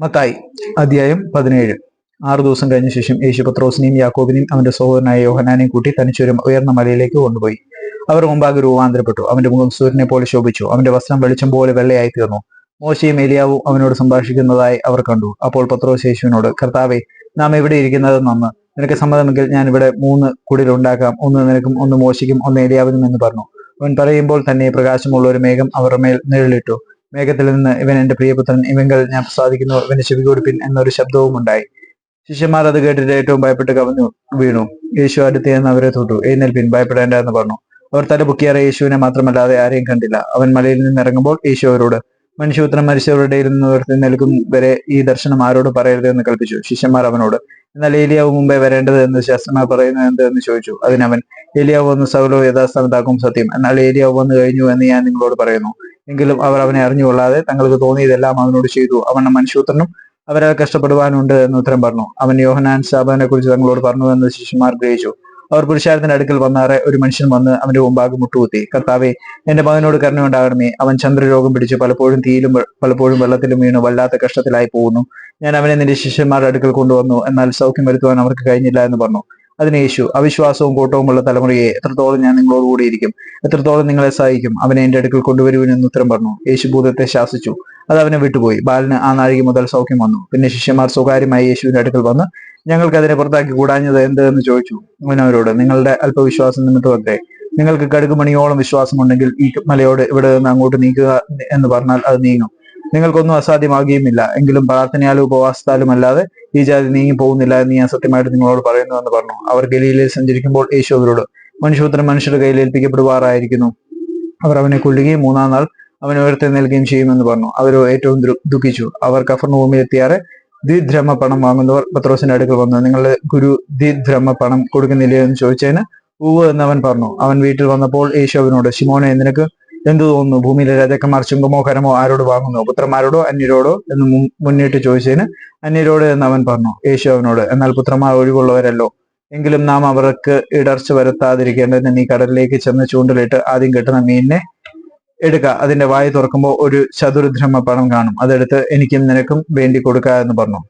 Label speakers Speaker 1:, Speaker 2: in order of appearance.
Speaker 1: മത്തായി അധ്യായം പതിനേഴ്. ആറു ദിവസം കഴിഞ്ഞ ശേഷം യേശു പത്രോസിനെയും യാക്കോബിനെയും അവന്റെ സഹോദരനായ യോഹനാനെയും കൂട്ടി തനിച്ചൊരു ഉയർന്ന മലയിലേക്ക് കൊണ്ടുപോയി. അവർ മുമ്പാകെ രൂപാന്തരപ്പെട്ടു. അവന്റെ മുഖം സൂര്യനെ പോലെ ശോഭിച്ചു. അവന്റെ വസ്ത്രം വെളിച്ചം പോലെ വെള്ളയായി തീർന്നു. മോശയും ഏലിയാവും അവനോട് സംഭാഷിക്കുന്നതായി അവർ കണ്ടു. അപ്പോൾ പത്രോസ് യേശുവിനോട് കർത്താവെ നാം എവിടെ ഇരിക്കുന്നത് നന്ന്? നിനക്ക് സമ്മതമെങ്കിൽ ഞാൻ ഇവിടെ മൂന്ന് കുടിലുണ്ടാക്കാം ഒന്ന് നിനക്കും ഒന്ന് മോശിക്കും ഒന്ന് ഏലിയാവിനും എന്ന് പറഞ്ഞു. അവൻ പറയുമ്പോൾ തന്നെ പ്രകാശമുള്ള ഒരു മേഘം അവരുടെ മേൽ നിഴലിട്ടു. മേഘത്തിൽ നിന്ന് ഇവൻ എന്റെ പ്രിയപുത്രൻ ഇവങ്കൽ ഞാൻ പ്രസാദിക്കുന്നു ഇവന് ചെവി കൊടുപ്പിൻ എന്നൊരു ശബ്ദവും ഉണ്ടായി. ശിഷ്യന്മാർ അത് കേട്ടിട്ട് ഏറ്റവും ഭയപ്പെട്ട് കവഞ്ഞു വീണു. യേശു അടുത്ത് എന്ന് അവരെ തൊട്ടു. എഴുന്നേൽപ്പിൻ ഭയപ്പെടേണ്ട എന്ന് പറഞ്ഞു. അവർ തല പൊക്കിയാറെ യേശുവിനെ മാത്രമല്ലാതെ ആരെയും കണ്ടില്ല. അവൻ മലയിൽ നിന്ന് ഇറങ്ങുമ്പോൾ യേശു അവരോട് മനുഷ്യപുത്രൻ മരിച്ചവരുടെ നിന്ന് ഉയർത്തി നൽകും വരെ ഈ ദർശനം ആരോട് പറയരുത് എന്ന് കൽപ്പിച്ചു. ശിഷ്യന്മാർ അവനോട് എന്നാൽ ഏലിയാവ് മുമ്പേ വരേണ്ടത് എന്ന് ശാസ്ത്രമാർ പറയുന്നത് എന്ത് എന്ന് ചോദിച്ചു. അതിനവൻ ഏലിയാവ് വന്ന് സൗലോ യഥാസ്ഥാനത്താക്കും സത്യം. എന്നാൽ ഏലിയാവ് വന്നു കഴിഞ്ഞു എന്ന് ഞാൻ നിങ്ങളോട് പറയുന്നു. എങ്കിലും അവർ അവനെ അറിഞ്ഞുകൊള്ളാതെ തങ്ങൾക്ക് തോന്നിയതെല്ലാം അവനോട് ചെയ്തു. അവൻ മനുഷ്യപുത്രനും അവരാൽ കഷ്ടപ്പെടുവാനുണ്ട് എന്ന് ഉത്തരം പറഞ്ഞു. അവൻ യോഹനാൻ സാബാനെ കുറിച്ച് തങ്ങളോട് പറഞ്ഞു എന്ന് ശിഷ്യന്മാർ ഗ്രഹിച്ചു. അവർ പുരുഷാരത്തിന്റെ അടുക്കൽ വന്നാറെ ഒരു മനുഷ്യൻ വന്ന് അവന്റെ മുമ്പാകെ മുട്ടുകുത്തി. കർത്താവെ എന്റെ മകനോട് കരുണയുണ്ടാകണമേ അവൻ ചന്ദ്രരോഗം പിടിച്ച് പലപ്പോഴും തീയിലും പലപ്പോഴും വെള്ളത്തിലും വീണു വല്ലാത്ത കഷ്ടത്തിലായി പോകുന്നു. ഞാൻ അവനെ നിന്റെ ശിഷ്യന്മാരുടെ അടുക്കൽ കൊണ്ടുവന്നു. എന്നാൽ സൗഖ്യം വരുത്തുവാൻ അവർക്ക് കഴിഞ്ഞില്ല എന്ന് പറഞ്ഞു. അതിന് യേശു അവിശ്വാസവും കൂട്ടവുമുള്ള തലമുറയെ എത്രത്തോളം ഞാൻ നിങ്ങളോട് കൂടിയിരിക്കും എത്രത്തോളം നിങ്ങളെ സഹായിക്കും അവനെ എന്റെ അടുക്കൽ കൊണ്ടുവരുവിൻ എന്ന് ഉത്തരം പറഞ്ഞു. യേശു ഭൂതത്തെ ശാസിച്ചു. അത് അവനെ വിട്ടുപോയി. ബാലന് ആ നാഴിക മുതൽ സൗഖ്യം വന്നു. പിന്നെ ശിഷ്യന്മാർ സ്വകാര്യമായി യേശുവിന്റെ അടുക്കൽ വന്ന് ഞങ്ങൾക്ക് അതിനെ പുറത്താക്കി കൂടാഞ്ഞത് എന്ത് എന്ന് ചോദിച്ചു? അവൻ അവരോട് നിങ്ങളുടെ അല്പവിശ്വാസം നിമിത്തമത്രേ നിങ്ങൾക്ക് കടുകുമണിയോളം വിശ്വാസമുണ്ടെങ്കിൽ ഈ മലയോട് ഇവിടെ നിന്ന് അങ്ങോട്ട് നീക്കുക എന്ന് പറഞ്ഞാൽ അത് നീങ്ങും. നിങ്ങൾക്കൊന്നും അസാധ്യമാകുകയുമില്ല. എങ്കിലും പ്രാർത്ഥനയാലും ഉപവാസത്താലും അല്ലാതെ ഈ ജാതി നീങ്ങി പോകുന്നില്ല എന്ന് ഞാൻ സത്യമായിട്ട് നിങ്ങളോട് പറയുന്നു എന്ന് പറഞ്ഞു. അവർ ഗലീലയിൽ സഞ്ചരിക്കുമ്പോൾ യേശു അവരോട് മനുഷ്യപുത്രൻ മനുഷ്യരുടെ കയ്യിൽ ഏൽപ്പിക്കപ്പെടുവാറായിരിക്കുന്നു. അവർ അവനെ കൊല്ലുകയും മൂന്നാം നാൾ അവനെ ഉയർത്തി നൽകുകയും ചെയ്യുമെന്ന് പറഞ്ഞു. അവരോ ഏറ്റവും ദുഃഖിച്ചു. അവർ കഫർണഭൂമിയിൽ എത്തിയാറെ ദ്വിദ്രഹ്മ പണം വാങ്ങുന്നവർ പത്രോസിന്റെ അടുക്കൽ വന്നു. നിങ്ങളുടെ ഗുരു ദ്വിധ്രമ പണം കൊടുക്കുന്നില്ലേ? എന്ന് ചോദിച്ചതിന് ഉവ് എന്നവൻ പറഞ്ഞു. അവൻ വീട്ടിൽ വന്നപ്പോൾ യേശു അവനോട് ശിമോനെ നിനക്ക് എന്തു തോന്നുന്നു? ഭൂമിയിലെ രാജാക്കന്മാർ കരമോ ആരോട് വാങ്ങുന്നു? പുത്രന്മാരോടോ അന്യരോടോ എന്ന് മുന്നിട്ട് ചോദിച്ചതിന് അന്യരോട് എന്ന് അവൻ പറഞ്ഞു യേശു അവനോട് എന്നാൽ പുത്രന്മാർ ഒഴിവുള്ളവരല്ലോ. എങ്കിലും നാം അവർക്ക് ഇടർച്ച വരുത്താതിരിക്കേണ്ടതിന് നീ കടലിലേക്ക് ചെന്ന് ചൂണ്ടലിട്ട് ആദ്യം കിട്ടുന്ന മീനിനെ എടുക്കുക അതിന്റെ വായി തുറക്കുമ്പോൾ ഒരു ചതുർദ്രഹ്മ പണം കാണും. അതെടുത്ത് എനിക്കും നിനക്കും വേണ്ടി കൊടുക്കുക എന്ന് പറഞ്ഞു.